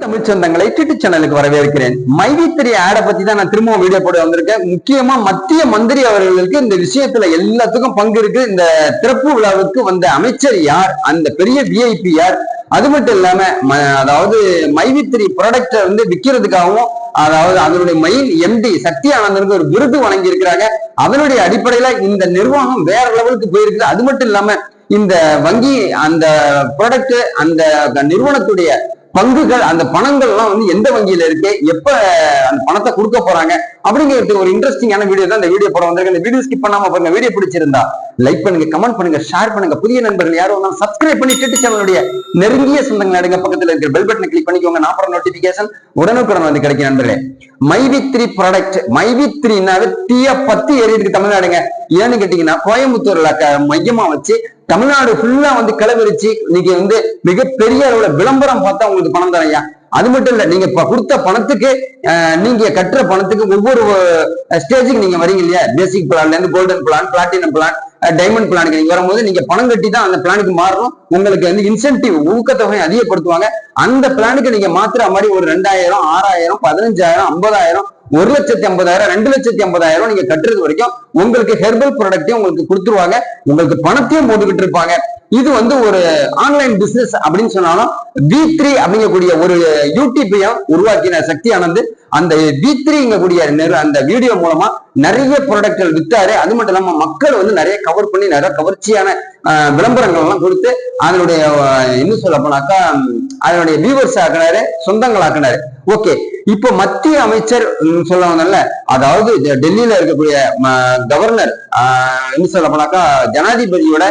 தமிழ் சொந்தங்களை டிட்டு சேனலுக்கு வரவேற்கிறேன். மைவித்திரி ஆடை பத்தி தான் நான் திரும்பவும் வீடியோ போட வந்திருக்கேன். முக்கியமா மத்திய மந்திரி அவர்களுக்கு இந்த விஷயத்துல எல்லாத்துக்கும் பங்கு இருக்கு. இந்த திறப்பு விழாவுக்கு வந்த அமைச்சர் யார்? அந்த பெரிய விஐபி யார்? அது மட்டும் இல்லாம அதாவது மைவித்திரி ப்ராடக்ட வந்து விற்கிறதுக்காகவும் அதாவது அதனுடைய மெயின் எம்டி சக்தி ஆனந்தனுக்கு ஒரு விருது வழங்கி இருக்கிறாங்க அதனுடைய அடிப்படையில இந்த நிர்வாகம் வேற லெவலுக்கு போயிருக்குது அது மட்டும் இல்லாம இந்த வங்கி அந்த ப்ராடக்ட் அந்த நிறுவனத்துடைய பங்குகள் அந்த பணங்கள் எல்லாம் வந்து எந்த வங்கியில இருக்கு? எப்ப அந்த பணத்தை கொடுக்க போறாங்க? அப்படிங்கிறது ஒரு இன்ட்ரெஸ்டிங்கான வீடியோ தான் இந்த வீடியோ படம் வந்திருக்கு. இந்த வீடியோ ஸ்கிப் பண்ணாம பாருங்க. வீடியோ பிடிச்சிருந்தா லைக் பண்ணுங்க கமெண்ட் பண்ணுங்க ஷேர் பண்ணுங்க. புதிய நண்பர்கள் யாரும் வந்தாலும் சப்ஸ்கிரைப் பண்ணி டிட்டு சேனலுடைய நெருங்கிய சொந்தங்கள் அடுங்க பக்கத்துல இருக்கிற பெல் பட்டனை கிளிக் பண்ணிக்கோங்க. நான் போற நோட்டிபிகேஷன் உடனுக்குடன் வந்து கிடைக்கும் நண்பர்களே. மைவி த்ரீ ப்ராடக்ட் மைவி த்ரீனாவே தீய பத்தி ஏறிட்டு தமிழ்நாடுங்க. ஏன்னு கேட்டீங்கன்னா கோயம்புத்தூர்ல மையமா வச்சு தமிழ்நாடு ஃபுல்லா வந்து கிளவிரிச்சு இன்னைக்கு வந்து மிகப்பெரிய அளவுல விளம்பரம் பார்த்தா உங்களுக்கு பணம் தரையா அது மட்டும் இல்ல நீங்க கொடுத்த பணத்துக்கு நீங்க கட்டுற பணத்துக்கு ஒவ்வொரு ஸ்டேஜுக்கு நீங்க வரீங்க இல்லையா? பேசிக் பிளான்ல இருந்து golden plan platinum plan diamond பிளானுக்கு நீங்க வரும்போது நீங்க பணம் கட்டி தான் அந்த பிளானுக்கு மாறணும். உங்களுக்கு வந்து இன்சென்டிவ் ஊக்கத்தொகை அதிகப்படுத்துவாங்க. அந்த பிளானுக்கு நீங்க மாத்துற மாதிரி ஒரு ரெண்டாயிரம் ஆறாயிரம் பதினஞ்சாயிரம் ஐம்பதாயிரம் ஒரு லட்சத்தி ஐம்பதாயிரம் ரெண்டு லட்சத்தி ஐம்பதாயிரம் நீங்க கட்டுறது வரைக்கும் உங்களுக்கு ஹெர்பல் ப்ராடக்டையும் உங்களுக்கு கொடுத்துருவாங்க. உங்களுக்கு பணத்தையும் போட்டுக்கிட்டு இருப்பாங்க இது வந்து ஒரு ஆன்லைன் பிசினஸ் அப்படின்னு சொன்னாலும் வி த்ரீ அப்படிங்கக்கூடிய ஒரு யூடியூப்பையும் உருவாக்கின சக்தி ஆனந்த் அந்த வி த்ரீங்கக்கூடிய அந்த வீடியோ மூலமா நிறைய ப்ராடக்ட்கள் வித்தாரு. அது மட்டும் இல்லாம மக்கள் வந்து நிறைய கவர் பண்ணி நிறைய கவர்ச்சியான விளம்பரங்கள் எல்லாம் கொடுத்து அதனுடைய என்ன இன்னும் சொல்ல போனாக்கா அதனுடைய வியூவர்ஸ் ஆக்கினாரு சொந்தங்கள் ஆக்கினாரு ஓகே இப்போ மத்திய அமைச்சர் ம், சொல்ல வந்தல அதாவது டெல்லியில இருக்கக்கூடிய கவர்னர் ஆஹ், சொல்ல போனாக்கா ஜனாதிபதியோட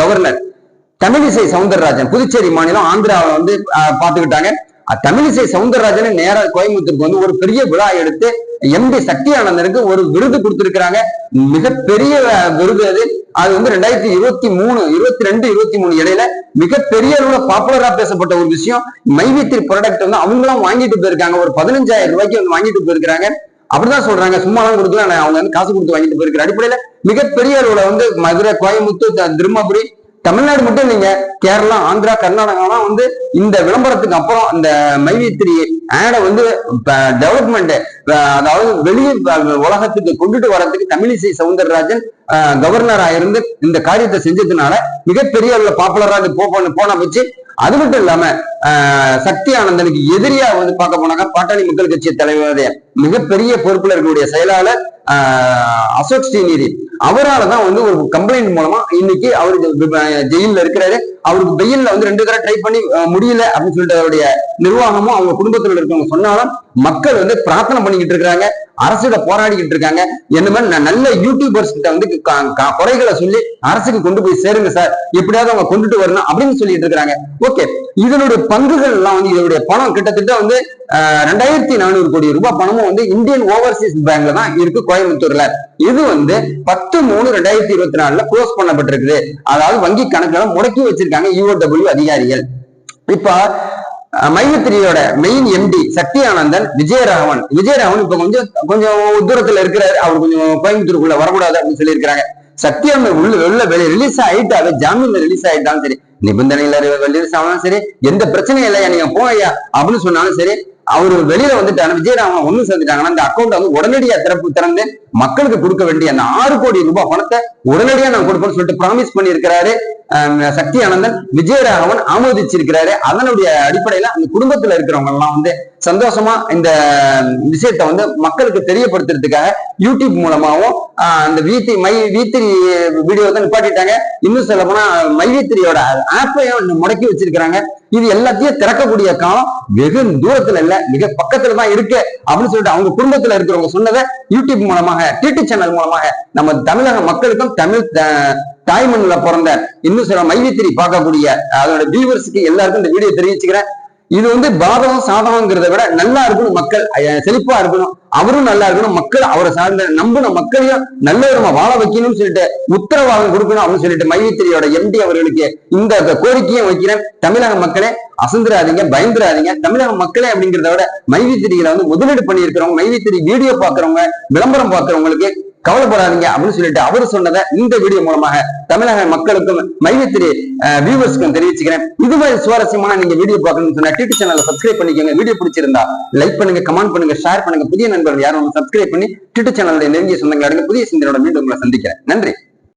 கவர்னர் தமிழிசை சவுந்தரராஜன் புதுச்சேரி மாநிலம் ஆந்திராவில் வந்து பார்த்துக்கிட்டாங்க. பாத்துக்கிட்டாங்க தமிழிசை சவுந்தரராஜன் நேரா கோயம்புத்தூருக்கு வந்து ஒரு பெரிய விழா எடுத்து எம்டி சக்தி ஆனந்தனுக்கு ஒரு விருது கொடுத்திருக்கிறாங்க. மிகப்பெரிய விருது அது. அது வந்து ரெண்டாயிரத்தி இருபத்தி மூணு இருபத்தி ரெண்டு இருபத்தி மூணு இடையில மிகப்பெரிய அளவுல பாப்புலரா பேசப்பட்ட ஒரு விஷயம். மைவித்திரி ப்ராடக்ட் வந்து அவங்களும் வாங்கிட்டு போயிருக்காங்க. ஒரு பதினஞ்சாயிரம் ரூபாய்க்கு வந்து வாங்கிட்டு போயிருக்காங்க அப்படிதான் சொல்றாங்க. சும்மாலாம் கொடுக்கல ஆனா அவங்க வந்து காசு கொடுத்து வாங்கிட்டு போயிருக்கிற அடிப்படையில மிகப்பெரிய அளவுல வந்து மதுரை கோயம்புத்தூர் திருமபுரி தமிழ்நாடு மட்டும் இல்லைங்க. கேரளா ஆந்திரா கர்நாடகாலாம் வந்து இந்த விளம்பரத்துக்கு அப்புறம் இந்த மைவித்திரி ஆடை வந்து டெவலப்மெண்ட் அதாவது வெளியே உலகத்துக்கு கொண்டுட்டு வரதுக்கு தமிழிசை சவுந்தரராஜன் அஹ், கவர்னரா இருந்து இந்த காரியத்தை செஞ்சதுனால மிகப்பெரிய அளவில் பாப்புலரா இது போன போச்சு. வச்சு அது மட்டும் இல்லாம சக்தி ஆனந்தனுக்கு எதிரியா வந்து பார்க்க போனாக்கா பாட்டாளி மக்கள் கட்சி தலைவருடைய மிகப்பெரிய பொறுப்புல இருக்கக்கூடிய செயலாளர் அசோக் ஸ்ரீநிதி. அவரால தான் வந்து ஒரு கம்ப்ளைண்ட் மூலமா இன்னைக்கு அவரு ஜெயில இருக்கிறாரு. அவருக்கு வெயில்ல வந்து ரெண்டு தடவை ட்ரை பண்ணி முடியல அப்படின்னு சொல்லிட்டு அவருடைய நிர்வாகமும் அவங்க குடும்பத்தில் இருக்கவங்க சொன்னாலும் மக்கள் வந்து பிரார்த்தனை பண்ணிக்கிட்டு இருக்கிறாங்க. அரசிட போராடிக்கிட்டு இருக்காங்க. என்ன மாதிரி நான் நல்ல யூடியூபர்ஸ் கிட்ட வந்து குறைகளை சொல்லி அரசுக்கு கொண்டு போய் சேருங்க சார். எப்படியாவது அவங்க கொண்டுட்டு வரணும் அப்படின்னு சொல்லிட்டு இருக்காங்க ஓகே இதனுடைய பங்குகள் எல்லாம் வந்து இதனுடைய பணம் கிட்டத்தட்ட வந்து ரெண்டாயிரத்தி நானூறு கோடி ரூபாய் பணமும் வந்து இந்தியன் ஓவர்சீஸ் பேங்க்ல தான் இருக்கு கோயம்புத்தூர்ல. இது வந்து பத்து மூணு ரெண்டாயிரத்தி இருபத்தி நாலுல க்ளோஸ் பண்ணப்பட்டிருக்குது. அதாவது வங்கி கணக்குல முடக்கி வச்சிருக்காங்க யூஓடபிள்யூ அதிகாரிகள். இப்ப மையத்திரியோட மெயின் எம்டி சக்தி ஆனந்தன் விஜயராகவன். விஜயராகவன் இப்ப கொஞ்சம் கொஞ்சம் தூரத்துல இருக்கிறாரு. அவர் கொஞ்சம் கோயம்புத்தூருக்குள்ள வரக்கூடாது அப்படின்னு சொல்லியிருக்கிறாங்க. சக்தி உள்ள உள்ள வெளியே ரிலீஸ் ஆயிட்டாவே ஜாமீன்ல ரிலீஸ் ஆயிட்டாலும் சரி நிபந்தனையில ரிலீஸ் ஆனாலும் சரி எந்த பிரச்சனையும் இல்லையா நீங்க போயா அப்படின்னு சொன்னாலும் சரி அவர் வெளியில வந்துட்டாங்க விஜயராமன் ஒண்ணு சேர்ந்துட்டாங்கன்னா அந்த அக்கௌண்ட் வந்து உடனடியா திறப்பு திறந்து மக்களுக்கு கொடுக்க வேண்டிய அந்த ஆறு கோடி ரூபாய் பணத்தை உடனடியா நான் கொடுப்பேன்னு சொல்லிட்டு ப்ராமிஸ் பண்ணியிருக்கிறாரு சக்தி ஆனந்தன் விஜயராகவன் ஆமோதிச்சிருக்கிறாரு. அதனுடைய அடிப்படையில அந்த குடும்பத்துல இருக்கிறவங்க எல்லாம் வந்து சந்தோஷமா இந்த விஷயத்தை வந்து மக்களுக்கு தெரியப்படுத்துறதுக்காக யூடியூப் மூலமாகவும் அந்த வீத்தி மை வீத்திரி வீடியோ தான் நிப்பாட்டிட்டாங்க. இன்னும் சொல்ல போனா மைவித்திரியோட ஆப்பையும் முடக்கி வச்சிருக்கிறாங்க. இது எல்லாத்தையும் திறக்கக்கூடிய காலம் வெகு தூரத்துல இல்ல மிக பக்கத்துல தான் இருக்கு அப்படின்னு சொல்லிட்டு அவங்க குடும்பத்துல இருக்கிறவங்க சொன்னதை யூடியூப் மூலமாக டிடி சேனல் மூலமாக நம்ம தமிழக மக்களுக்கும் தமிழ் தாய்மண்ணில் பிறந்த இன்னும் சில மைவித்திரி பார்க்கக்கூடிய அதோட வியூவர்ஸுக்கு எல்லாருக்கும் இந்த வீடியோ தெரிவிச்சுக்கிறேன். இது வந்து பாதகம் சாதகங்கிறத விட நல்லா இருக்கணும் மக்கள். செழிப்பா இருக்கணும். அவரும் நல்லா இருக்கணும். மக்கள் அவரை சார்ந்த நம்பின மக்களையும் நல்ல விதமா வாழ வைக்கணும்னு சொல்லிட்டு உத்தரவாதம் கொடுக்கணும் அப்படின்னு சொல்லிட்டு மையத்திரியோட எம்டி அவர்களுக்கு இந்த கோரிக்கையும் வைக்கிறேன். தமிழக மக்களே அசந்துராதீங்க பயந்துராதீங்க தமிழக மக்களே அப்படிங்கிறத விட மைவித்திரியில வந்து முதலீடு பண்ணியிருக்கிறவங்க மைவித்திரி வீடியோ பாக்குறவங்க விளம்பரம் பாக்குறவங்களுக்கு கவலைப்படாதீங்க அப்படின்னு சொல்லிட்டு அவரு சொன்னதை இந்த வீடியோ மூலமாக தமிழக மக்களுக்கும் மையத்திரி வியூவர்ஸ்க்கும் தெரிவிச்சுக்கிறேன். இது மாதிரி சுவாரஸ்யமான நீங்க வீடியோ பார்க்கணும்னு சொன்னா டிடி சேனலை சப்ஸ்கிரைப் பண்ணிக்கோங்க. வீடியோ பிடிச்சிருந்தா லைக் பண்ணுங்க கமெண்ட் பண்ணுங்க ஷேர் பண்ணுங்க. புதிய நண்பர்கள் யாரும் சப்ஸ்கிரைப் பண்ணி டிடி சேனலுடைய நெருங்கிய சொந்தங்கள் அடங்க புதிய சிந்தனையோட மீண்டும் உங்களை சந்திக்கிறேன். நன்றி.